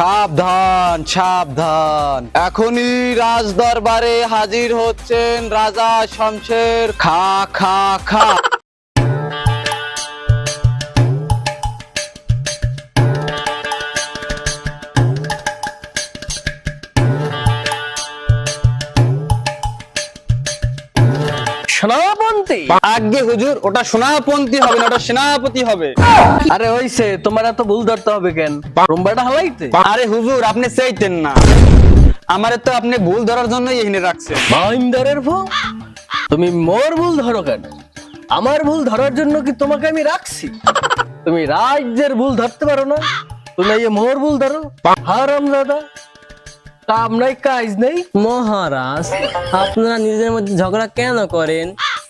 সাবধান সাবধান। এখনই রাজদরবারে হাজির হচ্ছেন রাজা শমশের খা খা খা। সেনাপতি আগে হুজুর ওটা সোনাপন্থী হবে না ওটা সেনাপতি হবে। আরে হইছে তোমার এত ভুল ধরতে হবে কেন? রুম্বাটা হালাইতে? আরে হুজুর আপনি চাইতেন না। আমারে তো আপনি ভুল ধরার জন্যই এখানে রাখছেন। মাইন্দারের ভুল তুমি মোর ভুল ধরো কেন? আমার ভুল ধরার জন্য কি তোমাকে আমি রাখছি? তুমি রাজ্যের ভুল ধরতে পারো না? তুমি এই মোর ভুল ধরো? হারাম দাদা কাম নাই কাজ নেই। মহারাজ আপনারা নিজের মধ্যে ঝগড়া কেন করেন?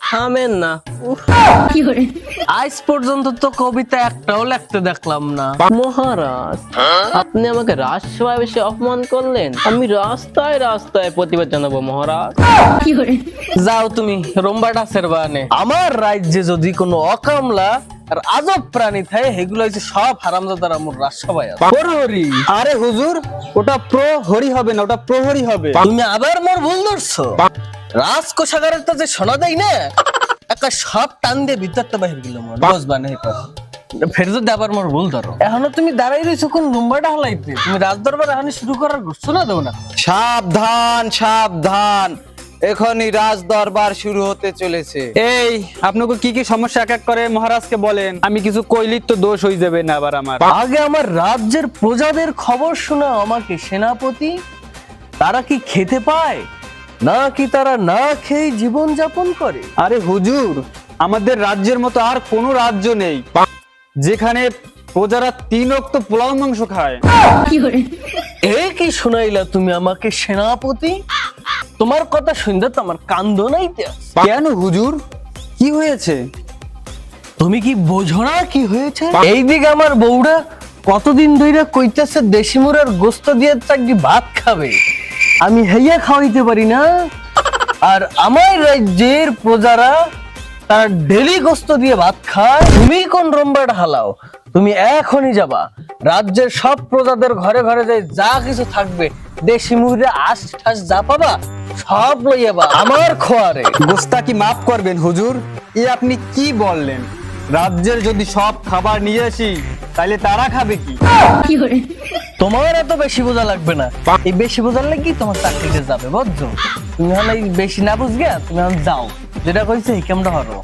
থামেন না। আজ পর্যন্ত তো কবিতা একটাও লিখতে দেখলাম না। মহারাজ আপনি আমাকে রাজসভায় বেশি অপমান করলেন? আমি রাস্তায় রাস্তায় প্রতিবাদ জানাব মহারাজ। যাও তুমি রোম্বাটা সেরবানে আমার রাজ্যে যদি কোনো অকামলা আর আজব প্রাণী থাকে সেগুলো হচ্ছে সব হারামজাদার আমার রাজসভায় আরে হুজুর ওটা প্রহরি হবে না ওটা প্রহরি হবে। তুমি আবার মোর ভুল ধরছো? রাজকোষাগারের তো যে শোনা দেয় না একটা সব টান দিয়ে বিদ্যার্থ বাহির গেল মোর বুঝবা না এটা ফের যদি আবার মোর ভুল ধরো। এখনও তুমি দাঁড়াই রয়েছো কোন লম্বাটা হলাইতে? তুমি রাজ দরবার এখন শুরু করার করছ না দেও না। সাবধান সাবধান। এখনই রাজ দরবার শুরু হতে চলেছে। এই আপনাকে কি কি সমস্যা এক এক করে মহারাজকে বলেন? আমি কিছু কইলির তো দোষ হয়ে যাবে না আবার আমার। আগে আমার রাজ্যের প্রজাদের খবর শোনা আমাকে সেনাপতি তারা কি খেতে পায়? না কি তারা না খেয়ে জীবন যাপন করে? আরে হুজুর আমাদের রাজ্যের মতো আর কোনো রাজ্য নেই যেখানে প্রজারা তিন অক্ত পোলাও মাংস খায়। এ কি শোনাইলা তুমি আমাকে সেনাপতি? তোমার কথা শুনতে তো আমার কান্দ আছে। কেন হুজুর? কি হয়েছে? তুমি কি বোঝো না কি হয়েছে? এইদিকে আমার বউরা কতদিন ধরে কইতাছে দেশি মুরার গোস্ত দিয়ে চাকরি ভাত খাবে। আমি হেইয়া খাওয়াইতে পারি না। আর আমার রাজ্যের প্রজারা তারা ডেলি গোস্ত দিয়ে ভাত খায়। তুমি কোন রম্বাটা হালাও? তুমি এখনই যাবা। রাজ্যের সব প্রজাদের ঘরে ঘরে যাই যা কিছু থাকবে দেশি মুরগি আশ ঠাস যা পাবা সব লইয়াবা আমার খোয়ারে। গোস্তা কি মাফ করবেন হুজুর? এ আপনি কি বললেন? রাজ্যের যদি সব খাবার নিয়ে আসি তাহলে তারা খাবে কি? তোমার এত বেশি বোঝা লাগবে না। এই বেশি বোঝার লাগি তোমার চাকরিতে যাবে বুঝছ? তুমি হলে বেশি না বুঝগে তুমি যাও। যেটা কইছে এই কেমটা হরো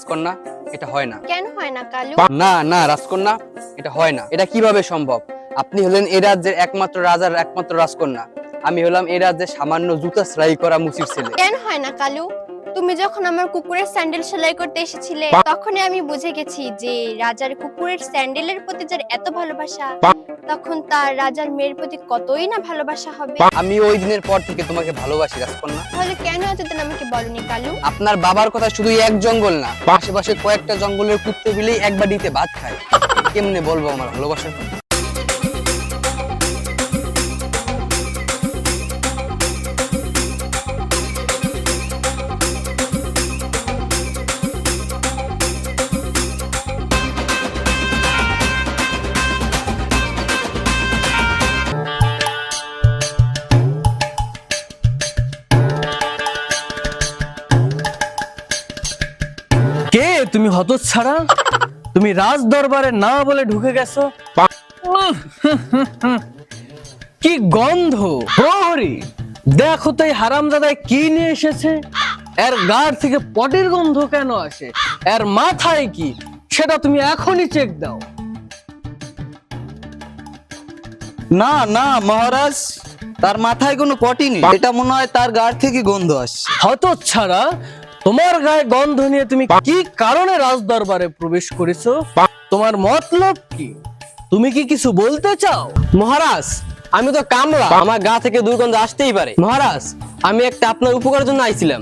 রাজকন্যা এটা হয় না। কেন হয় না কালু? না না রাজকন্যা এটা হয় না। এটা কীভাবে সম্ভব? আপনি হলেন এই রাজ্যের একমাত্র রাজার একমাত্র রাজকন্যা। আমি হলাম এই রাজ্যের সামান্য জুতা সেলাই করা মুসির ছেলে। কেন হয় না কালু? তুমি যখন আমার কুকুরের স্যান্ডেল সেলাই করতে এসেছিলে তখনই আমি বুঝে গেছি যে রাজার কুকুরের স্যান্ডেলের প্রতি যার এত ভালোবাসা তখন তার রাজার মেয়ের প্রতি কতই না ভালোবাসা হবে? আমি ওই দিনের পর থেকে তোমাকে ভালোবাসি রাজকন্যা। তাহলে কেন এতদিন আমাকে বলনি কালু? আপনার বাবার কথা শুধু এক জঙ্গল না আশেপাশে কয়েকটা জঙ্গলের কুত্তে বিলেই একবার দিতে ভাত খায়। কেমনে বলব আমার ভালোবাসার কথা? কে তুমি হতচ্ছাড়া? তুমি রাজ দরবারে না বলে ঢুকে গেছো? কি গন্ধ, প্রহরী! দেখো তো এই হারামজাদায় কি নিয়ে এসেছে। এর গাড় থেকে পটির গন্ধ কেন আসে? এর মাথায় কি? সেটা তুমি এখনই চেক দাও। না না, মহারাজ, তার মাথায় কোনো পটি নেই। এটা মনে হয় তার গাড় থেকে গন্ধ আসছে। হতচ্ছাড়া? তোমার গায়ে গন্ধ নিয়ে তুমি কি কারণে রাজ দরবারে প্রবেশ করেছ? তোমার মতলব কি? তুমি কি কিছু বলতে চাও? মহারাজ আমি তো কামলা। আমার গা থেকে দুর্গন্ধ আসতেই পারে। মহারাজ আমি একটা আপনার উপকারের জন্য আইছিলাম।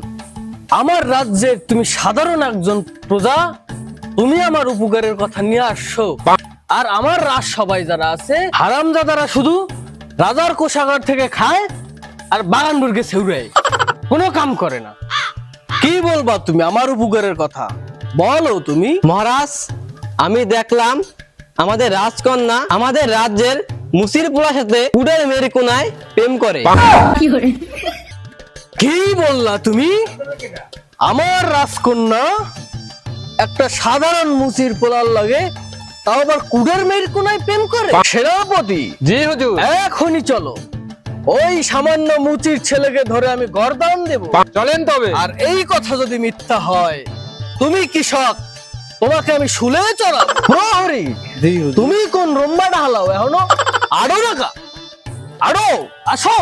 আমার রাজ্যের তুমি সাধারণ একজন প্রজা। তুমি আমার উপকারের কথা নিয়ে আসছো। আর আমার রাজ সবাই যারা আছে হারামজাদারা শুধু রাজার কোষাগার থেকে খায় আর বাগান দুর্গে সেউরায়। কোনো কাম করে না। কি বলবা তুমি? আমার উপকারের কথা। বলো তুমি। মহারাজ আমি দেখলাম আমাদের রাজকন্যা আমাদের রাজ্যের মুসির পোলার সাথে কুডের মেয়ের কোনায় প্রেম করে। কি বললা তুমি? আমার রাজকন্যা একটা সাধারণ মুসির পোলার লাগে তাও আবার কুডের মেয়ের কোনায় প্রেম করে? সেনাপতি। জি হুজুর। এখনই চলো। ওই সামান্য মুচির ছেলেকে ধরে আমি গরদান দেব। চলেন তবে। আর এই কথা যদি মিথ্যা হয় তুমি কৃষক তোমাকে আমি শুলে চড়া প্রহরি তুমি কোন রোম্বা ঢালাও এখনও? আরও রাখা আরও আসো।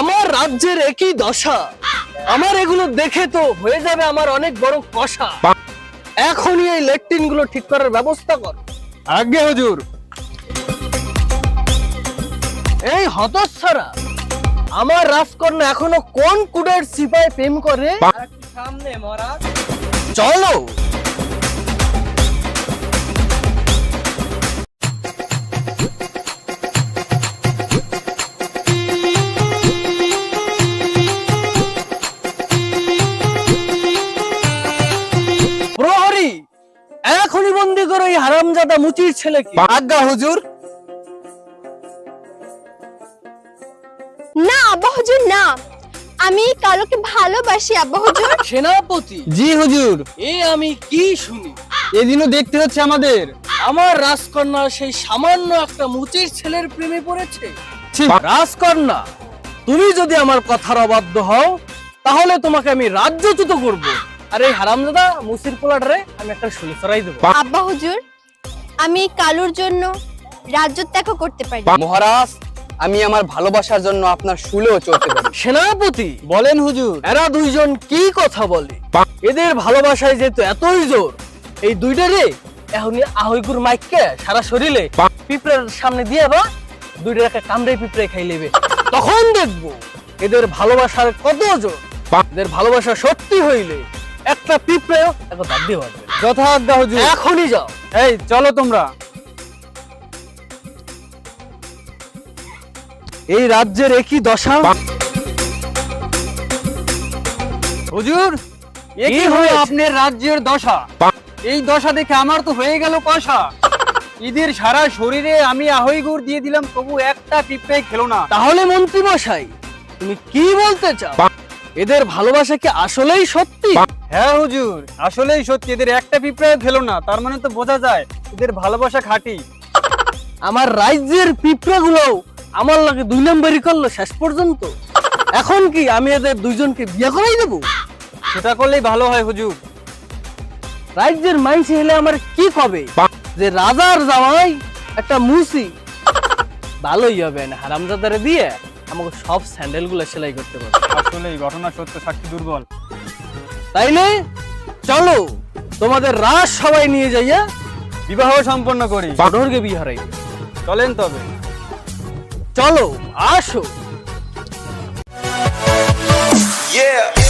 আমার রাজ্যের একই দশা। আমার এগুলো দেখে তো হয়ে যাবে আমার অনেক বড় কষা। এখনই এই লেট্রিনগুলো ঠিক করার ব্যবস্থা কর। আজ্ঞে হুজুর। এই হতচ্ছাড়া আমার রাজকন্যা এখনও কোন কুডের সিপাই প্রেম করে? সামনে মহারাজ। চলো। করো এই হারামজাদা মুচির ছেলেকে আজ্ঞা হুজুর। না আব্বা হুজুর না। আমি কালোকে ভালোবাসি আব্বা হুজুর। সেনাপতি। জি হুজুর। এ আমি কি শুনি? এদিনও দেখতে হচ্ছে আমাদের। আমার রাজকন্যা সেই সামান্য একটা মুচির ছেলের প্রেমে পড়েছে। ছি, রাজকন্যা তুমি যদি আমার কথার অবাধ্য হও তাহলে তোমাকে আমি রাজ্যচ্যুত করব। আর এই হারামজাদা মুসির পোলাটারে আমি একটা শুলে চড়াই দেবো। আব্বা হুজুর আমি এই কালুর জন্য রাজ্য ত্যাগ করতে পারি। মহারাজ আমি আমার ভালোবাসার জন্য আপনার শুলেও চলতে পারি। সেনাপতি বলেন হুজুর এরা দুইজন কি কথা বলে? এদের ভালোবাসায় যেহেতু এতই জোর এই দুইটারে এখনই আহইগুর মাইককে সারা শরীরে পিঁপড়ের সামনে দিয়ে বা দুইটার একটা কামড়ে পিঁপড়ে খাই নেবে। তখন দেখব এদের ভালোবাসার কত জোর। এদের ভালোবাসা সত্যি হইলে একটা পিঁপড়েও একটা দাঁত দিয়ে বাঁধবে যথা আজ্ঞা হুজুর। এখনই যাও। এই চলো তোমরা। এই রাজ্যের একই দশা? হুজুর এ কি কি হলো হয়েছে? আপনার রাজ্যের দশা? এই দশা দেখে আমার তো হয়ে গেল কষা। ঈদের সারা শরীরে আমি আহই গুড় দিয়ে দিলাম তবু একটা পিঁপড়ে খেলো না। তাহলে মন্ত্রী মশাই তুমি কি বলতে চাও? এদের ভালোবাসা কি আসলেই সত্যি? হ্যাঁ হুজুর আসলেই সত্যি এদের একটা পিঁপড়ে খেলো না তার মানে তো বোঝা যায় এদের ভালোবাসা খাঁটি। আমার রাজ্যের পিঁপড়া গুলো আমার লাগে দুই নম্বরই করল শেষ পর্যন্ত। এখন কি আমি এদের দুইজনকে বিয়ে করাই দেবো? সেটা করলেই ভালো হয় হুজুর। রাজ্যের মাইনসি হলে আমার কি কবে? যে রাজার জামাই একটা মুসি। ভালোই হবে না হারামজাদারে দিয়ে আমাকে সব স্যান্ডেলগুলো সেলাই করতে পারবে আসলে এই ঘটনা সত্য সাক্ষী দুর্বল। তাইলে চলো তোমাদের রাস সবাই নিয়ে যাইয়া বিবাহ সম্পন্ন করি। ছোটরকে বিহারে। চলেন তবে। চলো আসো। Yeah.